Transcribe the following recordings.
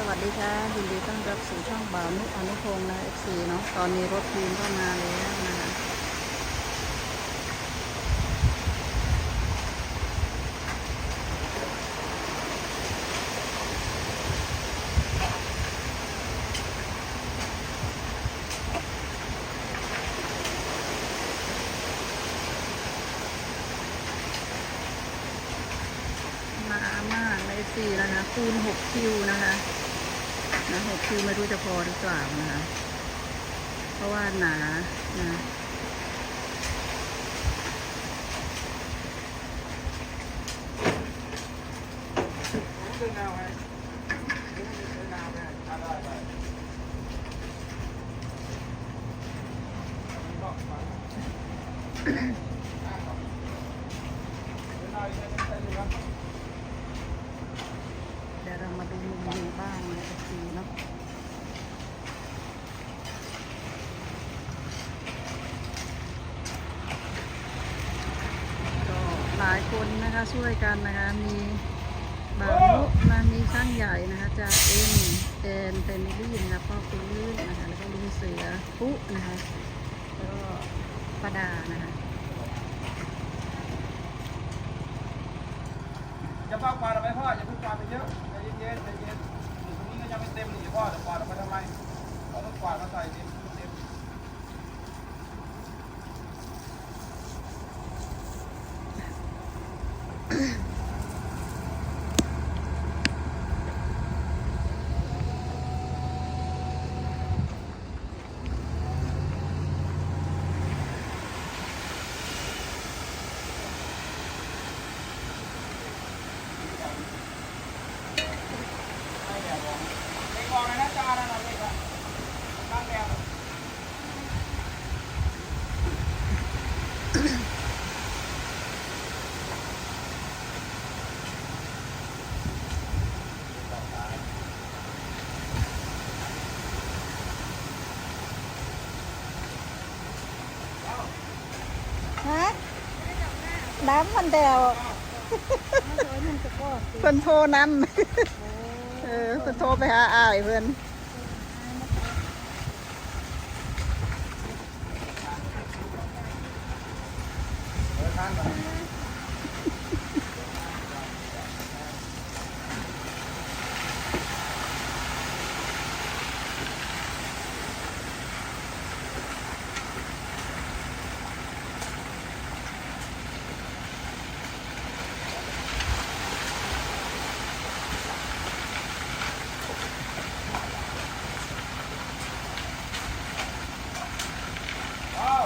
สวัสดีค่ะยินดีต้อนรับสู่ช่องบ่าวนุอนุพงศ์นะ FC เนาะตอนนี้รถทีมก็มาแล้วนะคะมามากใน FC นะคะคูณ 6 คิวนะคะ นะ6คิวไม่รู้จะพอหรือเปล่านะคะ เพราะว่าหนานะเดินแนวไงเดินแนวไงอ่าได้ได้ก็มาเดินหน้าอีกนิดนึงได้อยู่ครับ เดี๋ยวเรามาดูมุมนี้บ้างนะ FC เนาะก็หลายคนนะคะช่วยกันนะคะมีบาวนุนะมีช่างใหญ่นะคะจากเอ็นแอนเฟมิลี่นะคะพ่อคุณลื่นนะคะแล้วก็ลุงเสือปุ๊นะคะแล้วก็ปดานะคะอย่าเพิ่งกวาดอกไปพ่ออย่าเพิ่งกวาไปเยอะใจเย็นๆใจเย็นอยู่ตรงนี้ก็ยังไม่เต็มนี่พ่อจะกวาดอกไปทำไมเราต้องกวามาใส่เต็มเต็ม ไม่แดดร้อนเด็กบอกเลยนะจานั่นน่ะเด็กอะตั้งแดดอะ ฮะ น้ำมันแดวเพิ่นโทรนำเออเพิ่นโทรไปหาอ้ายเพิ่นเออทานก่อน ว้าว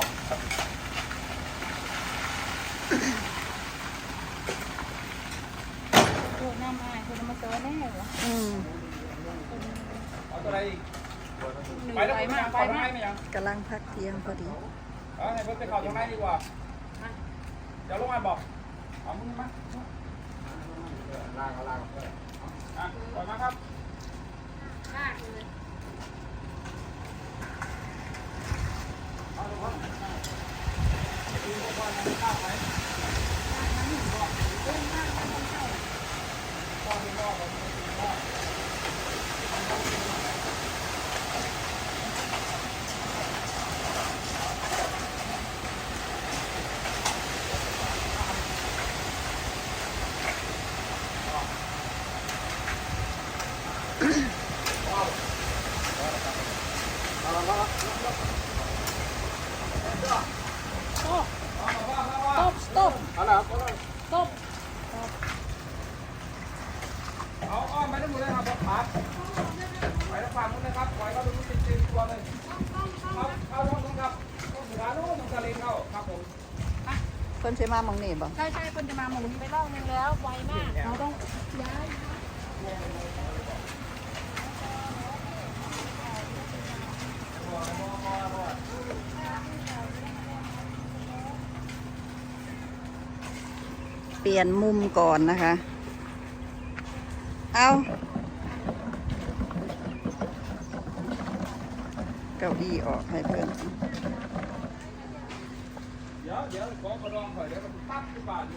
พวกน้ำอายคนมาเจอแน่เหรอ อืม เอะไรอีกหนื่ไปแล้วไปมากไปมากไม่ยังกำลังพักเที่ยงพอดี เอาให้เพิ่นไปเข้าตรงไหนดีกว่าเดี๋ยวลงมาบอกเอามึงมาลากเอาลากเอาอะปล่อยมาครับมากเลยเอาทุกคนดูว่ามันข้าวไหมพ่อที่รอดเราไม่ได้รอด โต๊ะต๊บต๊บ เอาละเอาละ ต๊บ เอาอ้อมไปทั้งหมดเลย ครับขาไปทั้งฝั่งนู้นเลยครับปล่อยเขาตรงนู้นติดๆตัวเลยเข้าเข้าท้องนู้นครับต้องสุดานู้นต้องทะเลเข้าครับผมเพิ่นสิมาหมองนี่บ่ใช่ใช่คนจะมาหมุนไปรอบนึงแล้วไวมากเราต้องย้ายเปลี่ยนมุมก่อนนะคะ เอา เก้าอี้ออกให้เพื่นเดี๋ยวเดี๋ยวขอมาลองหน่อยเดี๋ยวปั๊บขึ้นานอ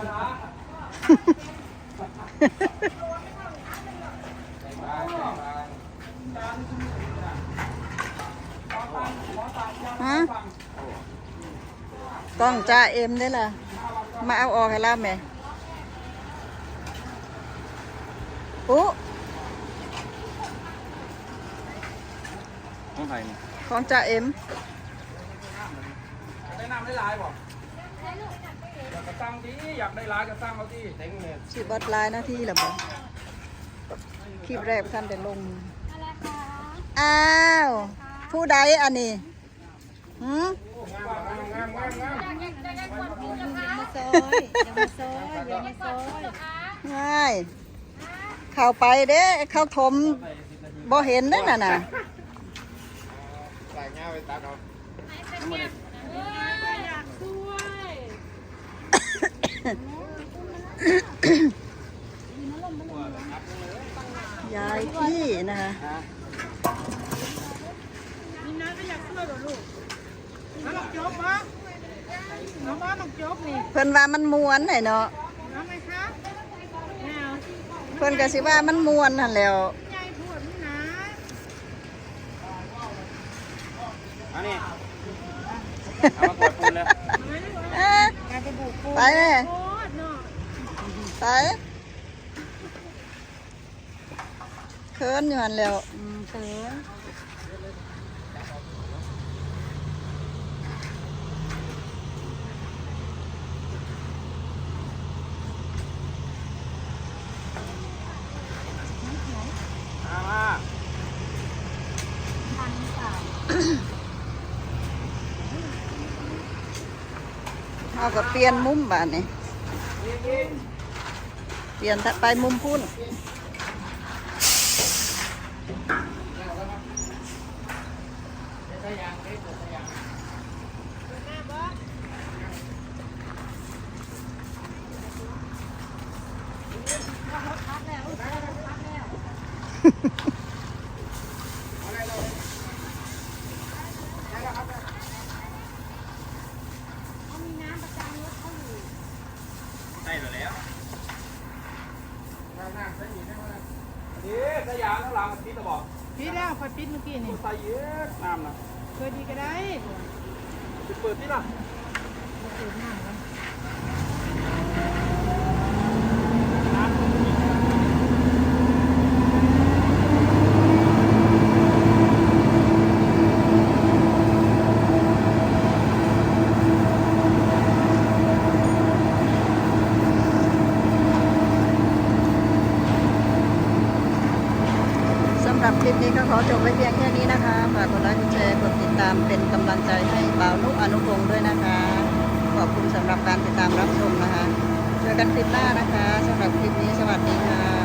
าะ ต้องจ่าเอ็มได้ล่ะ มาเอาออกให้เราแม่ปุ๊ของใครนี่ของจ่าเอ็มได้น้ำได้หลายบ่อยากกระตังดีอยากได้หลายกระตังเอาดีเต็งเลยสิบัดลายหน้าที่แล้วบ่คลิปแรกท่านได้ลงอ้าว ผู้ใดอันนี้หืม ง่ายเข้าไปเด้เข้าถมบ่เห็นเด้น่ะน่ะยายพี่นะคะนี่น้าก็อยากช่วยเหรอลูกน้าหลอกจบปะ น้องบ้านหลอกจบนี่เพิ่นว่ามันมวนไหนเนาะน้องไหมคะแนวเพิ่นก็สิว่ามันมวนนั่นแหล้วยายพูดนี่นะอันนี้เอามากดปูนเลยไม่ได้เอ๊ะกลายเป็นบุกปูไปแม่โคตรเนาะไปเคินอยู่หันแหล้วอืมเสือ มามา เอาก็เปลี่ยนมุมบ้านนี่เปลี่ยนไปมุมพุ่น ได้แล้วนี่สยามทั้งหลังมันปิดตะบอกพี่แล้วคอยปิดเมื่อกี้นี่ใส่เยอะน้ำนะเคยดีก็ได้จะเปิดที่ล่ะเปิดหน้ากันสำห รับคลิปนี้ก็ขอจบไว้เพียงแค่นี้นะคะ ฝากกดไลค์กดแชร์กดติดตามเป็นกำลังใจให้บ่าวนุอนุพงศ์ด้วยนะคะ ขอบคุณสำหรับการติดตามรับชมนะคะเจอกันคลิปหน้านะคะสำหรับคลิปนี้สวัสดีค่ะ